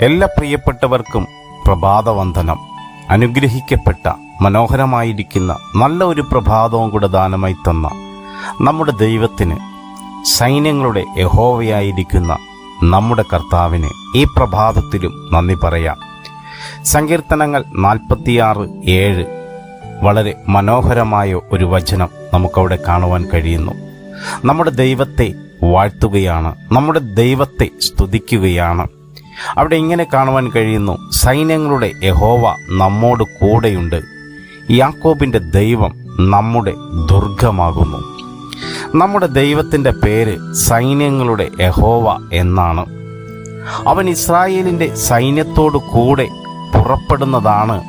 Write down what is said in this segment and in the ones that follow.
എല്ലാ പ്രിയപ്പെട്ടവർക്കും പ്രഭാതവന്ദനം. അനുഗ്രഹിക്കപ്പെട്ട മനോഹരമായിരിക്കുന്ന നല്ല ഒരു പ്രഭാതവും കൂടെ ദാനമായി തന്ന നമ്മുടെ ദൈവത്തിന് സൈന്യങ്ങളുടെ യഹോവയായിരിക്കുന്ന നമ്മുടെ കർത്താവിന് ഈ പ്രഭാതത്തിലും നന്ദി പറയാം. സങ്കീർത്തനങ്ങൾ നാൽപ്പത്തിയാറ് ഏഴ് വളരെ മനോഹരമായ ഒരു വചനം നമുക്കവിടെ കാണുവാൻ കഴിയുന്നു. നമ്മുടെ ദൈവത്തെ വാഴ്ത്തുകയാണ് നമ്മുടെ ദൈവത്തെ സ്തുതിക്കുകയാണ്. അവിടെ ഇങ്ങനെ കാണുവാൻ കഴിയുന്നു. സൈന്യങ്ങളുടെ യഹോവ നമ്മോട് കൂടെയുണ്ട്. യാക്കോബിന്റെ ദൈവം നമ്മുടെ ദുർഗമാകുന്നു. നമ്മുടെ ദൈവത്തിന്റെ പേര് സൈന്യങ്ങളുടെ യഹോവ എന്നാണ്. അവൻ ഇസ്രായേലിന്റെ സൈന്യത്തോടു കൂടെ പുറപ്പെടുന്നതാണ്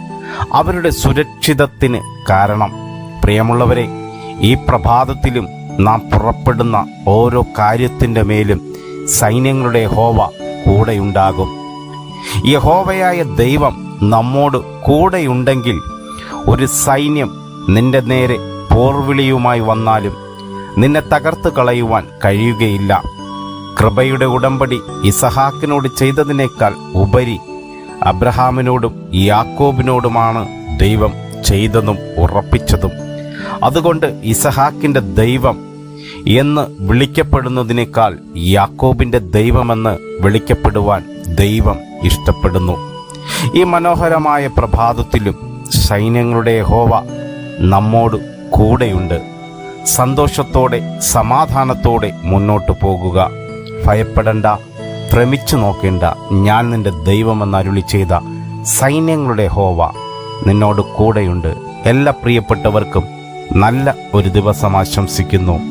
അവരുടെ സുരക്ഷിതത്തിന് കാരണം. പ്രിയമുള്ളവരെ ഈ പ്രഭാതത്തിലും നാം പുറപ്പെടുന്ന ഓരോ കാര്യത്തിന്റെ മേലും സൈന്യങ്ങളുടെ യഹോവ കൂടെയുണ്ടാകും. യഹോവയായ ദൈവം നമ്മോട് കൂടെയുണ്ടെങ്കിൽ ഒരു സൈന്യം നിന്റെ നേരെ പോർവിളിയുമായി വന്നാലും നിന്നെ തകർത്ത് കളയുവാൻ കഴിയുകയില്ല. കൃപയുടെ ഉടമ്പടി ഇസഹാക്കിനോട് ചെയ്തതിനേക്കാൾ ഉപരി അബ്രഹാമിനോടും യാക്കോബിനോടുമാണ് ദൈവം ചെയ്തതും ഉറപ്പിച്ചതും. അതുകൊണ്ട് ഇസഹാക്കിന്റെ ദൈവം എന്ന് വിളിക്കപ്പെടുന്നതിനേക്കാൾ യാക്കോബിന്റെ ദൈവമെന്ന് വിളിക്കപ്പെടുവാൻ ദൈവം ഇഷ്ടപ്പെടുന്നു. ഈ മനോഹരമായ പ്രഭാതത്തിലും സൈന്യങ്ങളുടെ ഹോവ നമ്മോട് കൂടെയുണ്ട്. സന്തോഷത്തോടെ സമാധാനത്തോടെ മുന്നോട്ട് പോകുക. ഭയപ്പെടണ്ട ഭ്രമിച്ചു നോക്കേണ്ട. ഞാൻ നിന്റെ ദൈവമെന്ന് അരുളി ചെയ്ത സൈന്യങ്ങളുടെ ഹോവ നിന്നോട് കൂടെയുണ്ട്. എല്ലാ പ്രിയപ്പെട്ടവർക്കും നല്ല ഒരു ദിവസം ആശംസിക്കുന്നു.